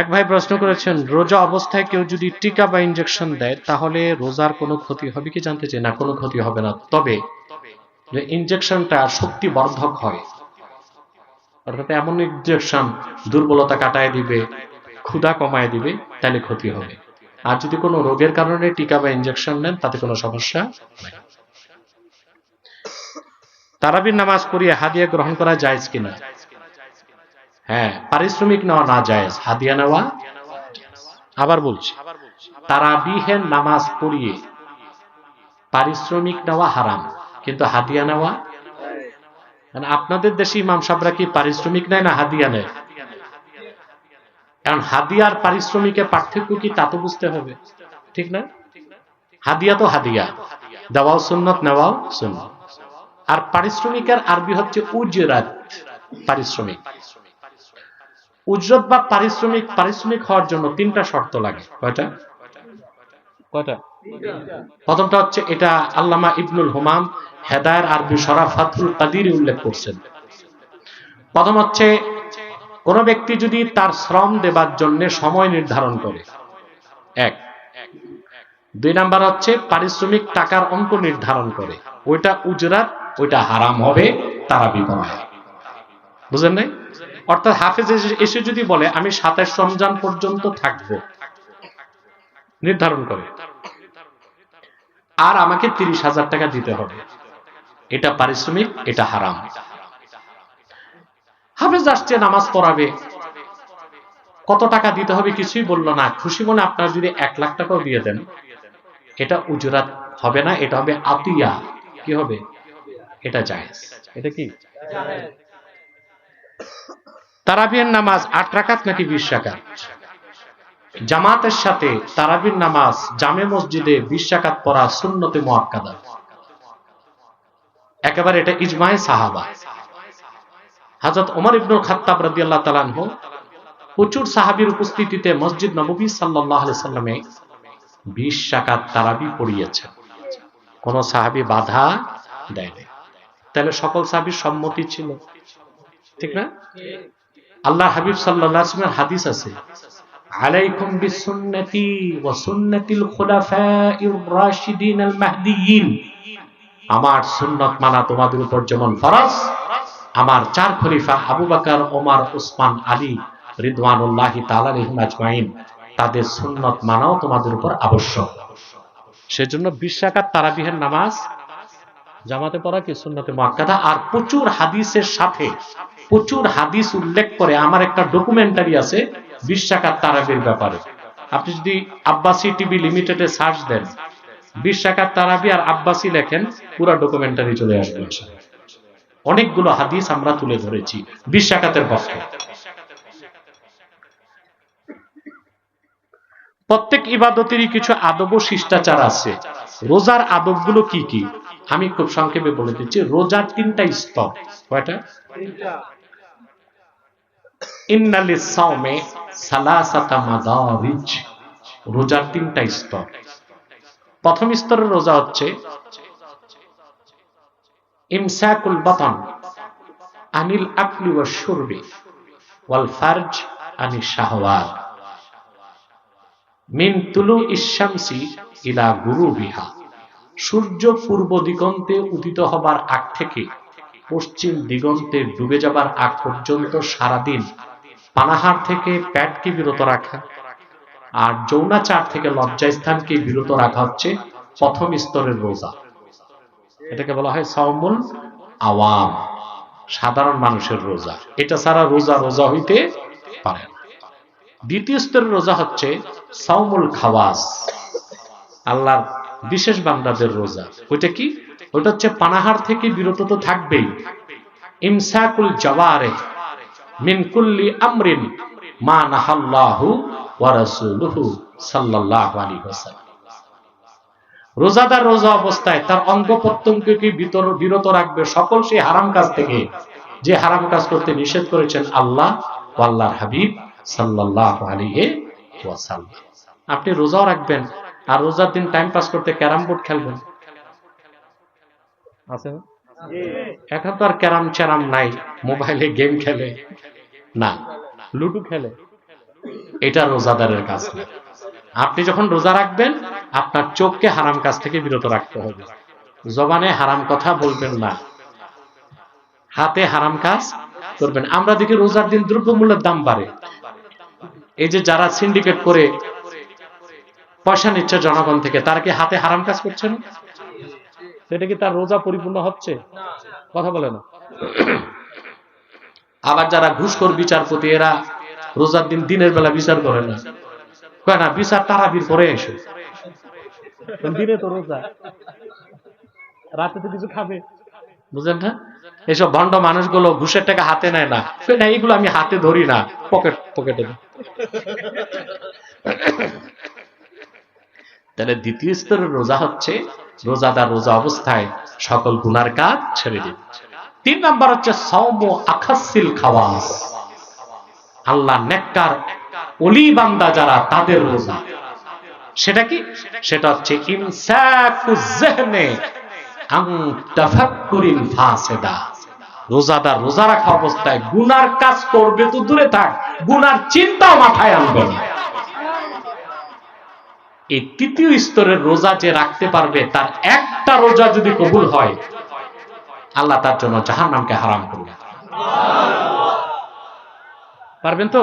এক ভাই প্রশ্ন করেছেন, রোজা অবস্থায় কেউ যদি টিকা বা ইনজেকশন দেয়, তাহলে রোজার কোনো ক্ষতি হবে কি জানতে চাই? না, কোনো ক্ষতি হবে না। তবে ইনজেকশনটা শক্তি বর্ধক হয়, অর্থাৎ এমন ইনজেকশন দুর্বলতা কাটায় দিবে, ক্ষুধা কমায় দিবে, তাহলে ক্ষতি হবে। আর যদি কোনো রোগের কারণে টিকা বা ইনজেকশন নেন, তাতে কোনো সমস্যা নাই। তারাবির নামাজ পড়িয়ে হাদিয়া গ্রহণ করা যায় কিনা? হ্যাঁ পারিশ্রমিক নেওয়া না যায় হাদিয়া নেওয়া। আবার বলছি, তারাবিহের নামাজ পড়িয়ে পারিশ্রমিক নেওয়া হারাম, কিন্তু হাদিয়া নেওয়া? মানে আপনাদের দেশে ইমাম সাহেবরা কি পারিশ্রমিক নেয় না হাদিয়া নেয়? কারণ হাদিয়ার পারিশ্রমিকের পার্থক্য কি তা তো বুঝতে হবে। ঠিক না? হাদিয়া তো হাদিয়া, দেওয়াও সুন্নত, নেওয়াও সুন্নত। আর পারিশ্রমিকের আরবি হচ্ছে উজরাত, পারিশ্রমিক। উজরত বা পারিশ্রমিক পারিশ্রমিক হওয়ার জন্য তিনটা শর্ত লাগে। কয়টা? কয়টা? প্রথমটা হচ্ছে এটা আল্লামা ইবনুল হুমাম হেদায়ের আরবি সরা ফাতুল কাদির উল্লেখ করছেন। প্রথম হচ্ছে, কোন ব্যক্তি যদি তার শ্রম দেবার জন্য সময় নির্ধারণ করে, এক। দুই নাম্বার হচ্ছে পারিশ্রমিক টাকার অঙ্ক নির্ধারণ করে, ওইটা উজরাত, ওইটা হারাম হবে, তারা বিপরায় বুঝলেন নাই? অর্থাৎ হাফেজ এসে- যদি বলে, আমি সাতাশ রমজান পর্যন্ত থাকব। নির্ধারণ করে। আর আমাকে তিরিশ হাজার টাকা দিতে হবে। এটা পারিশ্রমিক, এটা হারাম। হাফেজ আসছে, নামাজ পড়াবে। কত টাকা দিতে হবে কিছুই বলল না। খুশি মনে আপনার যদি এক লাখ টাকাও দিয়ে দেন, এটা উজরাত হবে না, এটা হবে আতিয়া। কি হবে? এটা জায়েজ। এটা কি? তারাবির নামাজ আট রাকাত নাকি বিশ রাকাত? জামাতের সাথে তারাবির নামাজ জামে মসজিদে বিশ রাকাত পড়া সুন্নতে মোয়াক্কাদা একেবারে এটা ইজমায়ে সাহাবা। হযরত ওমর ইবনুল খাত্তাব রাদিয়াল্লাহু তাআলা আনহু প্রচুর সাহাবীর উপস্থিতিতে মসজিদ নববী সাল্লাল্লাহু আলাইহি সাল্লামে 20 রাকাত তারাবি পড়িয়েছেন। কোন সাহাবী বাধা দেয়নি। তাহলে সকল সাহাবীর সম্মতি ছিল। ঠিক না? আল্লাহ হাবিব ওয়াসাল্লামের হাদিস আছে। আলাইকুম বিসুন্নতি ওয়া সুন্নাতিল খুলাফাইর রাশিদিন আমার সুন্নত মানা তোমাদের উপর যেমন ফরজ, আমার চার খলিফা আবু বকর, ওমর, উসমান, আলী রিদওয়ানুল্লাহি তাআলা আলাইহিম আজমাইন, তাদের সুন্নত মানাও তোমাদের উপর আবশ্যক। সেজন্য বিশ তারাবিহের নামাজ, জামাতে পড়া কি সুন্নতে মুআক্কাদা আর প্রচুর হাদিসের সাথে প্রচুর হাদিস উল্লেখ করে আমার একটা ডকুমেন্টারি আছে বিশ রাকাত তারাবির ব্যাপারে। আপনি যদি আব্বাসি টিভি লিমিটেডে সার্চ দেন বিশ রাকাত তারাবি আর আব্বাসি লেখেন, পুরো ডকুমেন্টারি চলে আসবে অনেকগুলো হাদিস আমরা তুলে ধরেছি বিশ রাকাতের পক্ষে। প্রত্যেক ইবাদতেরই কিছু আদব ও শিষ্টাচার আছে। রোজার আদবগুলো কি কি? আমি খুব সংক্ষেপে বলে দিচ্ছি, রোজার তিনটা স্তর কয়টা? রোজার তিনটা স্তর প্রথম স্তরের রোজা হচ্ছে ইমসাকুল বাতন আনিল আকলি ওয়াল আনি মিন তুলু ইশামসি সূর্য পূর্ব দিগন্তে উদিত হবার আগ থেকে পশ্চিম দিগন্তে ডুবে যাবার আগ পর্যন্ত সারাদিন পানাহার থেকে প্যাটকে বিরত রাখা আর যৌনাচার থেকে লজ্জাস্থানকে বিরত রাখা হচ্ছে প্রথম স্তরের রোজা। এটাকে বলা হয় সাউমুল আওয়াম, সাধারণ মানুষের রোজা। এটা ছাড়া রোজা রোজা হইতে পারে দ্বিতীয় স্তরের রোজা হচ্ছে সাউমুল খাওয়াস, আল্লাহর বিশেষ বান্দাদের রোজা। ওইটা কি? ওইটা হচ্ছে পানাহার থেকে বিরত তো থাকবেই। ইমসাকুল জওয়ারে মিন কুল্লি আমরিন মা নাহাল্লাহু ওয়া রাসূলুহু সাল্লাল্লাহু আলাইহি ওয়াসাল্লাম। রোজাদার রোজা অবস্থায় তার অঙ্গ প্রত্যঙ্গকে বিতর- বিরত রাখবে সকল সেই হারাম কাজ থেকে। যে হারাম কাজ করতে নিষেধ করেছেন আল্লাহ আল্লাহর হাবিব সাল্লাল্লাহু আলাইহি ওয়াসাল্লাম। আপনি রোজাও রাখবেন আর রোজার দিন টাইম পাস করতে ক্যারাম বোর্ড খেলবেন। আছে? এখন তো আর ক্যারাম চ্যারাম নাই মোবাইলে গেম খেলে। না লুডু খেলে। এটা রোজাদারের কাজ না। আপনি যখন রোজা রাখবেন আপনার চোখকে হারাম কাজ থেকে বিরত রাখতে হবে। জবানে হারাম কথা বলবেন না। হাতে হারাম কাজ করবেন। আমরা দেখি রোজার দিন দ্রব্যমূল্যের দাম বাড়ে। এই যে যারা সিন্ডিকেট করে পয়সা নিচ্ছে জনগণ থেকে। তারা কি হাতে হারাম কাজ করছে না? সেটা কি তার রোজা পরিপূর্ণ হচ্ছে? কথা বলে না। আবার যারা ঘুষখোর বিচারপতি এরা রোজার দিন দিনের বেলা বিচার করে না। কয় না বিচার তারাবির পরে এসে। দিনে তো রোজা। রাতে তো কিছু খাবে। বুঝলেন না? এসব ভণ্ড মানুষগুলো ঘুষের টাকা হাতে নেয় না। এইগুলো আমি হাতে ধরি না। পকেট পকেটে। তাহলে দ্বিতীয় স্তরের রোজা হচ্ছে রোজাদার রোজা অবস্থায় সকল গুনার কাজ ছেড়ে দিন। তিন নাম্বার হচ্ছে সৌম আখাসিল খাওয়াস। আল্লাহ নেককার অলি বান্দা যারা, তাদের রোজা। সেটা কি? সেটা হচ্ছে রোজাদার রোজা রাখা অবস্থায় গুনার কাজ করবে তো দূরে থাক, গুনার চিন্তাও মাথায় আনবে না। এই তৃতীয় স্তরের রোজা যে রাখতে পারবে, তার একটা রোজা যদি কবুল হয়, আল্লাহ তার জন্য জাহান নামকে হারাম করবে পারবেন তো?